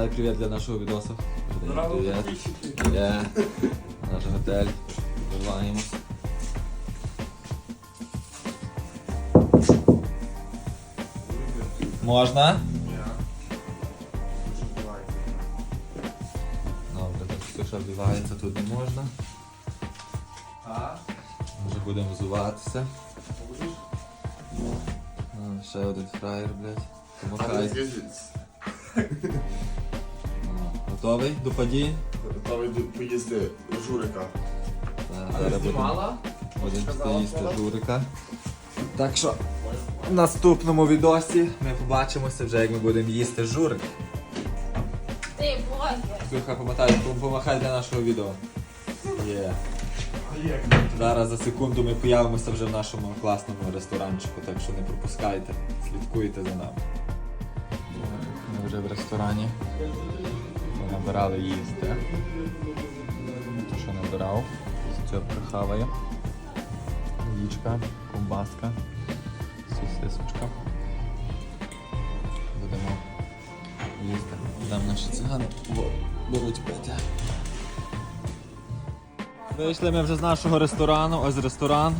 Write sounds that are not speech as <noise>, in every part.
Передай привіт для нашого Здорово, привіт. підписчики. Є. Наш готель. Вбиваємось. Можна? Добре, так все, що вбивається, тут не можна. Вже будемо взуватися. Ще один фраєр, блядь. Помахай. Готовий до події? Готовий до- поїсти журика. Так, Зараз будемо будемо їсти журика. Так що в наступному відосі ми побачимося вже, як ми будемо їсти журик. Ти. Слухай, помахай, помахай для нашого відео. Є. Зараз за секунду ми появимося вже в нашому класному ресторанчику, так що не пропускайте, слідкуйте за нами. Ми вже в ресторані. Набирали їсти. То, що набирав, цього прихаває. Яєчка, ковбаска, сосисочка. Будемо їсти. Там наші цигани беруть пити. Вийшли ми вже з нашого ресторану, ось ресторан.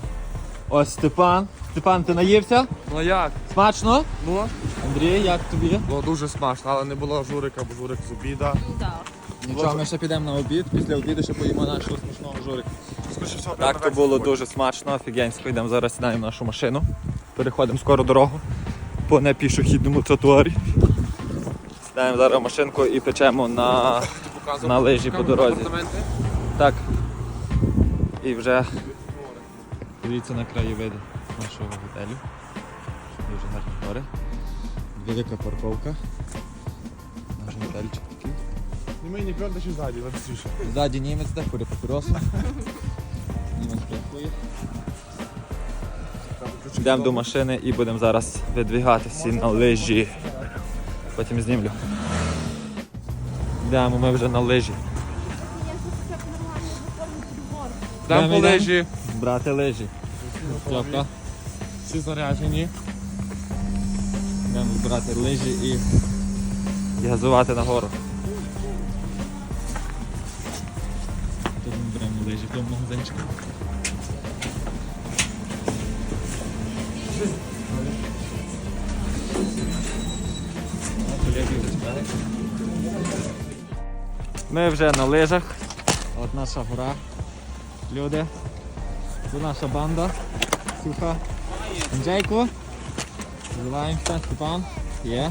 Ось Степан. Степан, ти наївся? Ну як? Смачно? Було? Андрій, як тобі? Було дуже смачно, але не було журика, бо журик з обіда. Так. Нічого, ми ще підемо на обід, після обіду ще поїмо нашого смачного журика. Скоріше всього, Так, то було дуже смачно, офігенсько. Йдемо зараз сідаємо в нашу машину. Переходимо скоро дорогу по непішохідному тротуарі. Сідаємо зараз в машинку і печемо на, на лижі по дорозі. Так. І вже дивіться на краєвиди нашого готелю. Дуже гарні гори. Велика парковка. Наш готельчик такий. Не мені чи ззаді, лапсіше. Ззаді німець де курить папіросу. Німець працює. Йдемо до машини і будемо зараз видвігатися на лижі. Потім знімлю. Йдемо ми вже на лижі. Там по лижі, Брати лижі. Всі заряджені. Збирати лижі і, і газувати нагору. Тут ми беремо лижі в тому магазинчику. Ми вже на лижах. От наша гора. Люди. Це наша банда. Суха. Анджейко. Взиваємося, Степан. Є.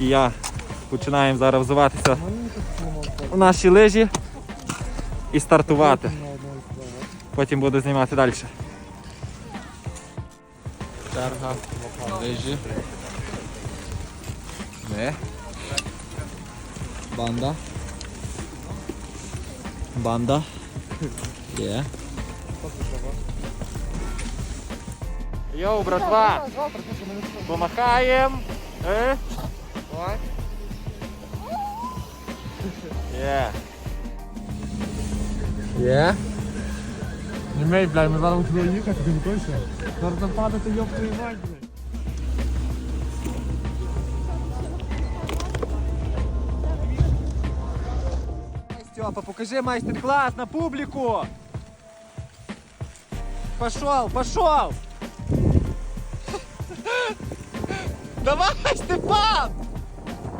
І я. Починаємо зараз взуватися у наші лижі і стартувати. Потім буду знімати далі. Черга, лижі. Ми. Банда. Банда. Є. Йоу, братва! Помахаєм! Е? Є. Є. Не мей, блядь, ми зараз туди їхати, ти готуйся. Зараз там падати, йоп твою мать, блядь. Степа, покажи мастер-класс на публику! Пошел, пошел! Давай, Степан!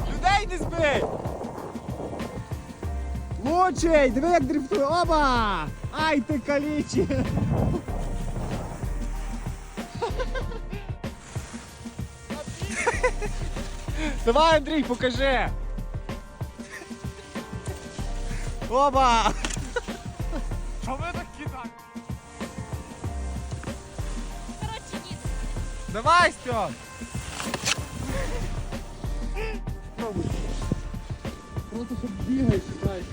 Людей не збий! Лучий! Диви, як дрифтує! Оба! Ай ти калічі! Давай, Андрій, покажи! Оба! Що ви так кидаєте? Коротше, ні. Просто щоб бігаєш, знаєш.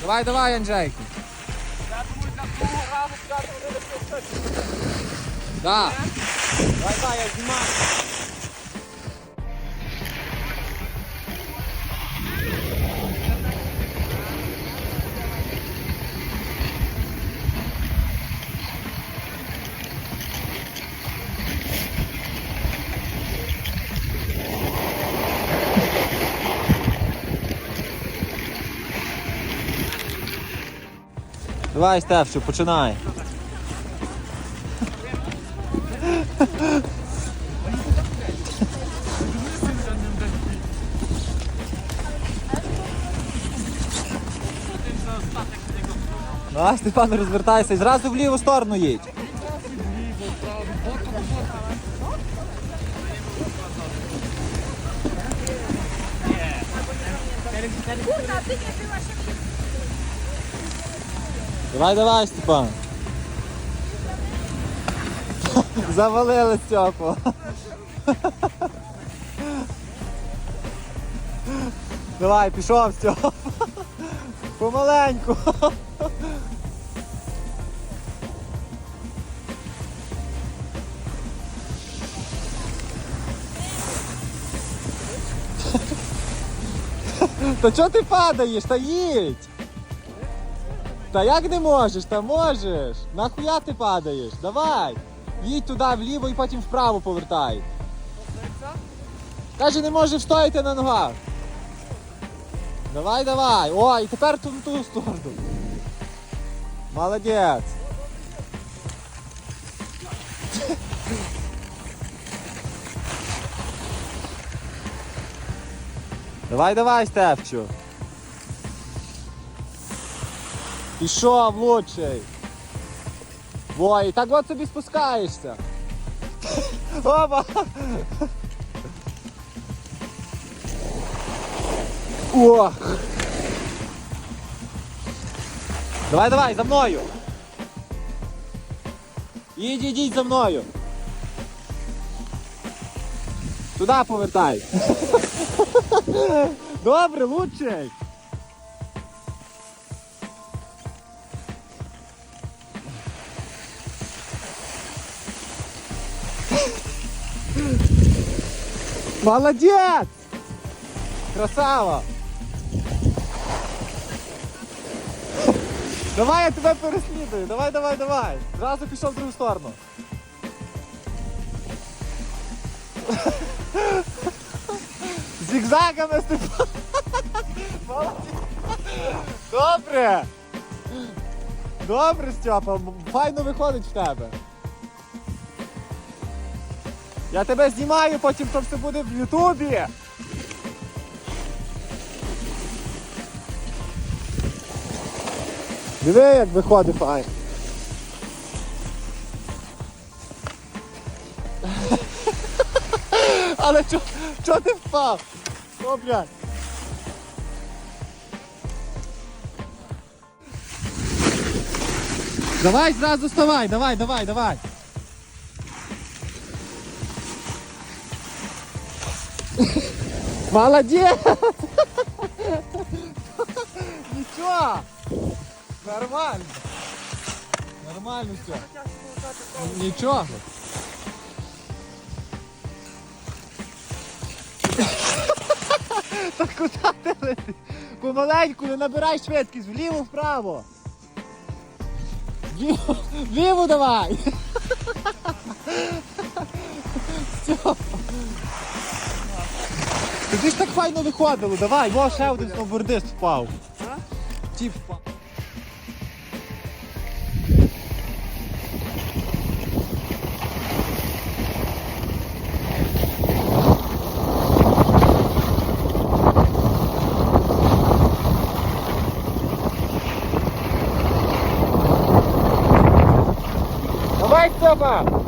Давай, давай, Анджейку. Я думаю, для другого разу п'яти вони не Так. Да. Давай, давай, я знімаю. Давай, Стефчу, починай. Давай, Степан, розвертайся і зразу в ліву сторону їдь. Давай, давай, Степан. <laughs> Завалили Степу. Давай, пішов Степ. Помаленьку. Та чого ти падаєш? Та їдь! Та як не можеш? Та можеш! Нахуя ти падаєш? Давай! Їдь туди вліво і потім вправо повертай. Каже, не можеш стояти на ногах. Давай, давай. О, і тепер ту, ту сторону. Молодець. Давай, давай, Степчу. Пішов лучший. Ой, так от собі спускаєшся. <laughs> Опа! О! Давай, давай, за мною. Їдь, ідіть за мною. Туди повертай. <laughs> Добре, лучший. Молодець! Красава! Давай я тебе переслідую, давай, давай, давай. Зразу пішов в другу сторону. Зігзагами Степан. Молодець. Добре. Добре, Степа, файно виходить в тебе. Я тебе знімаю, потім то все буде в Ютубі. Диви, як виходить файн. <laughs> Але чо, чо ти впав? О, блядь. Давай зразу вставай, давай, давай, давай. Молодец! Ничего! Нормально! Нормально все. Ничего. <laughs> Так куди ти летиш? Помаленьку, не набирай швидкість, вліво, вправо. Вліво, вліво давай. <laughs> Стьопа. Тобі ж так файно виходило, давай, во ще один сноубордист впав. Тіп впав. Давай, Степа!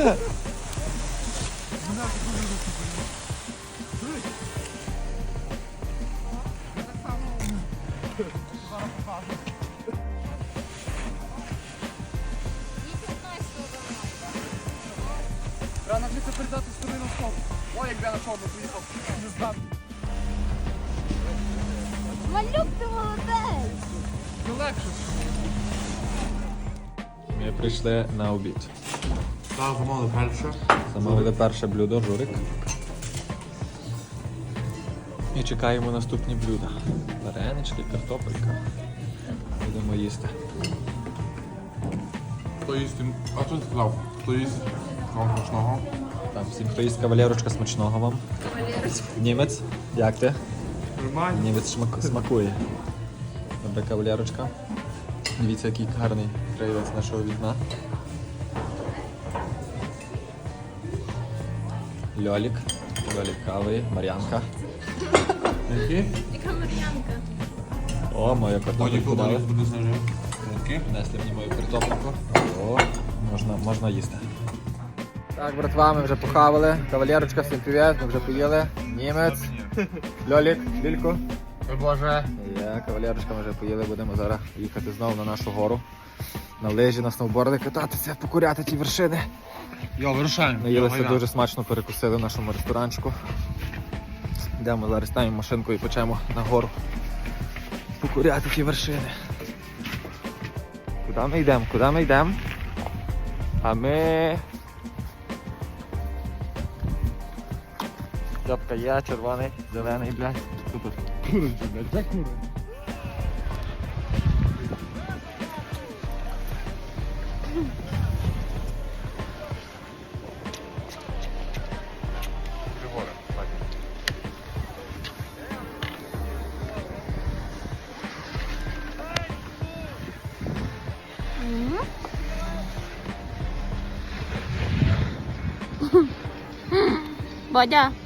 Треба навчитися передати сторони на стол. Ой, як я на чорно поїхав. Не здам. Малюк, ти молодець. Це легше. Ми прийшли на обід. Так, замовили перше. Замовили перше блюдо, журик. І чекаємо наступні блюда. Варенички, картопелька. Будемо їсти. Хто їсть? А хто сказав? Хто їсть? Вам смачного. Там всім, хто їсть кавалерочка смачного вам. Кавалерочка. Німець, як ти? Нормально. Німець шмак... смакує. Добре, кавалерочка. Дивіться, який гарний краєвець нашого вікна. Льолік. Льолік кави, Мар'янка. Які? Яка Мар'янка? О, моя картопельку дали. буде знижив. Принесли мені мою картопельку. О, можна, можна їсти. Так, братва, ми вже похавали. Кавалерочка, всім привіт, ми вже поїли. Німець, Льолік, Лілько. Ой, Боже. Я, кавалерочка, ми вже поїли, будемо зараз їхати знову на нашу гору. На лижі, на сноуборди кататися, покуряти ті вершини. Йо, вирушаємо. Наїлися дуже смачно, перекусили в нашому ресторанчику. Йдемо зараз ставимо машинку і почнемо на гору. Покуряти ті вершини. Куди ми йдемо? Куди ми йдемо? А ми. Жабка є, червоний, зелений, блядь. Блядь, як allá.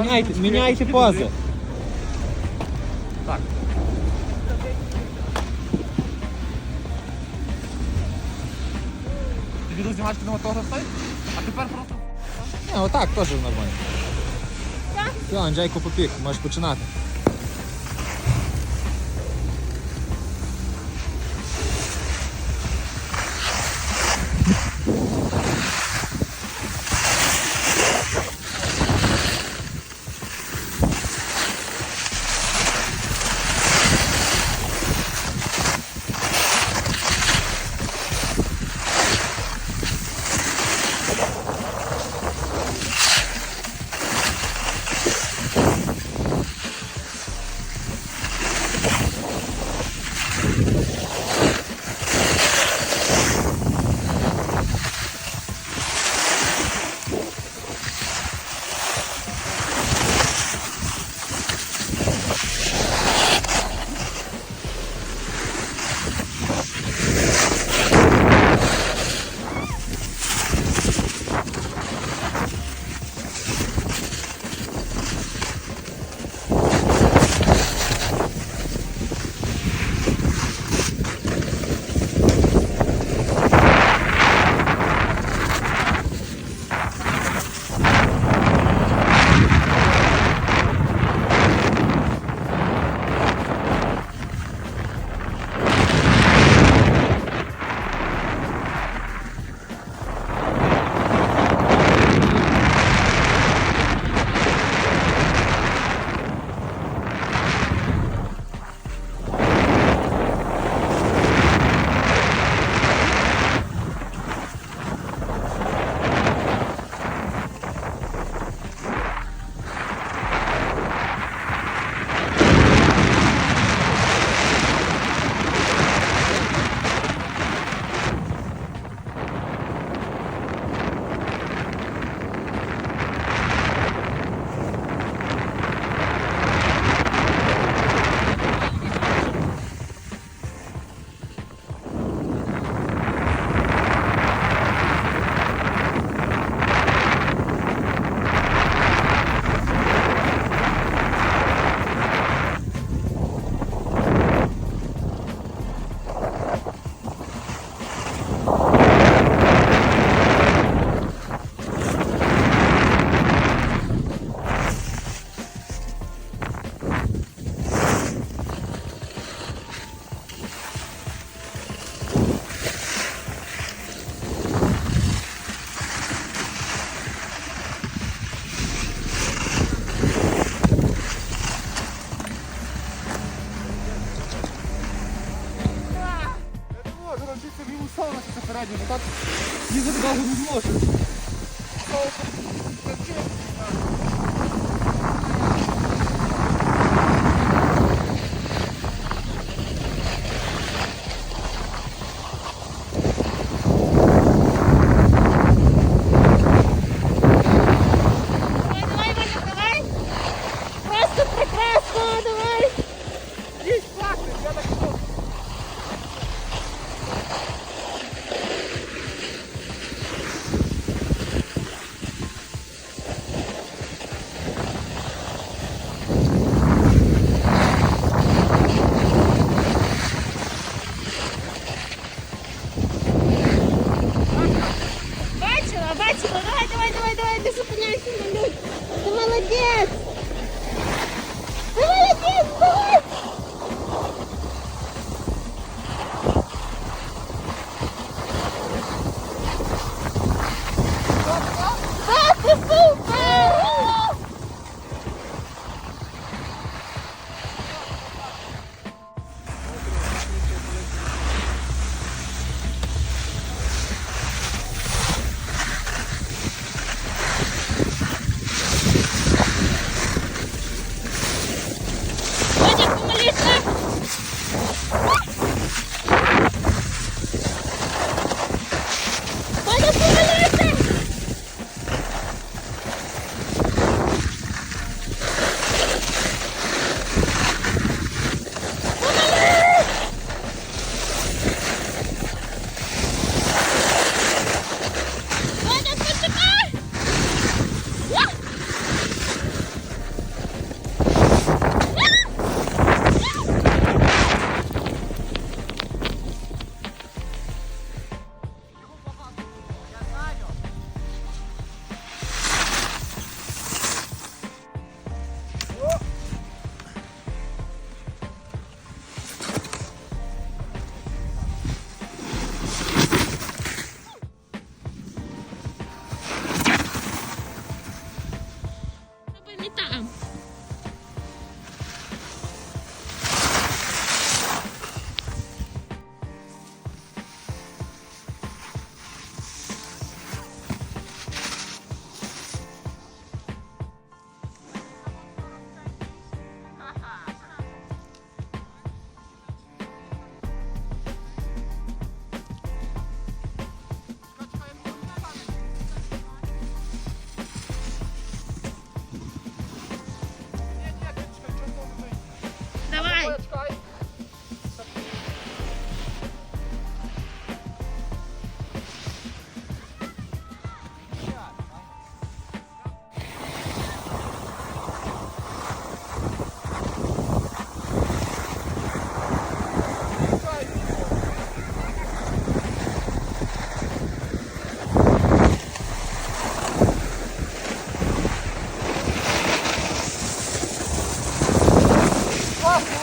Міняйте, міняйте пози. Так. Ти відео знімаєш кінематограф той? А тепер просто. Не, отак теж нормально. Все, Анджейко попік, можеш починати.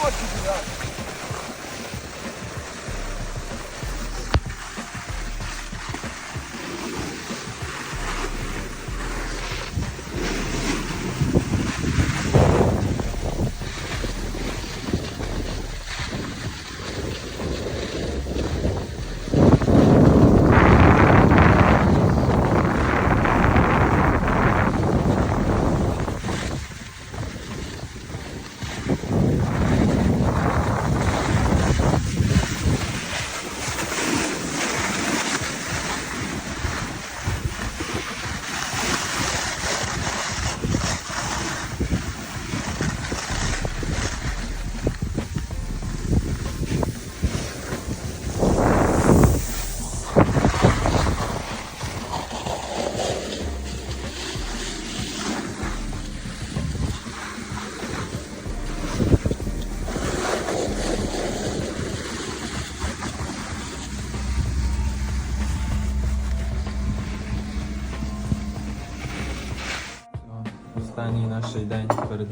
Fuck you, do that.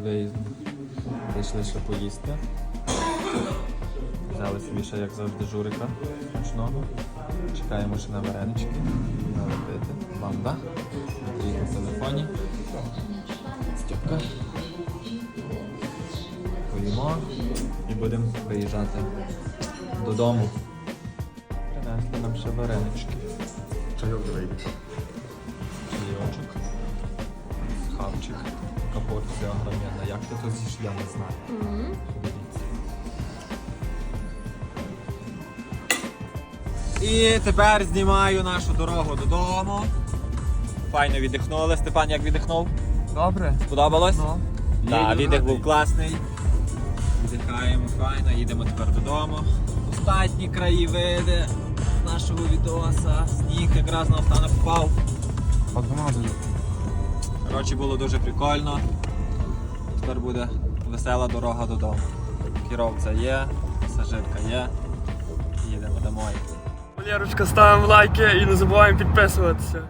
Перед виїздом. Ще поїсти. Взяли собі ще, як завжди, журика смачного. Чекаємо ще на варенички. Налепити. Банда. Андрій на телефоні. Стьопка. Поїмо і будемо виїжджати додому. Принесли нам ще варенички. Чайок давай. Порція огромна. Як ти то з'їш, я не знаю. Подивіться. І тепер знімаю нашу дорогу додому. Файно віддихнули. Степан як віддихнув? Добре. Сподобалось? Ну. Так, віддих був класний. Віддихаємо файно, їдемо тепер додому. Остатні краєвиди нашого відоса. Сніг якраз на останок впав. Погнали. Коротше, було дуже прикольно. Тепер буде весела дорога додому. Керовця є, пасажирка є. Їдемо домой. Валерочка, ставимо лайки і не забуваємо підписуватися.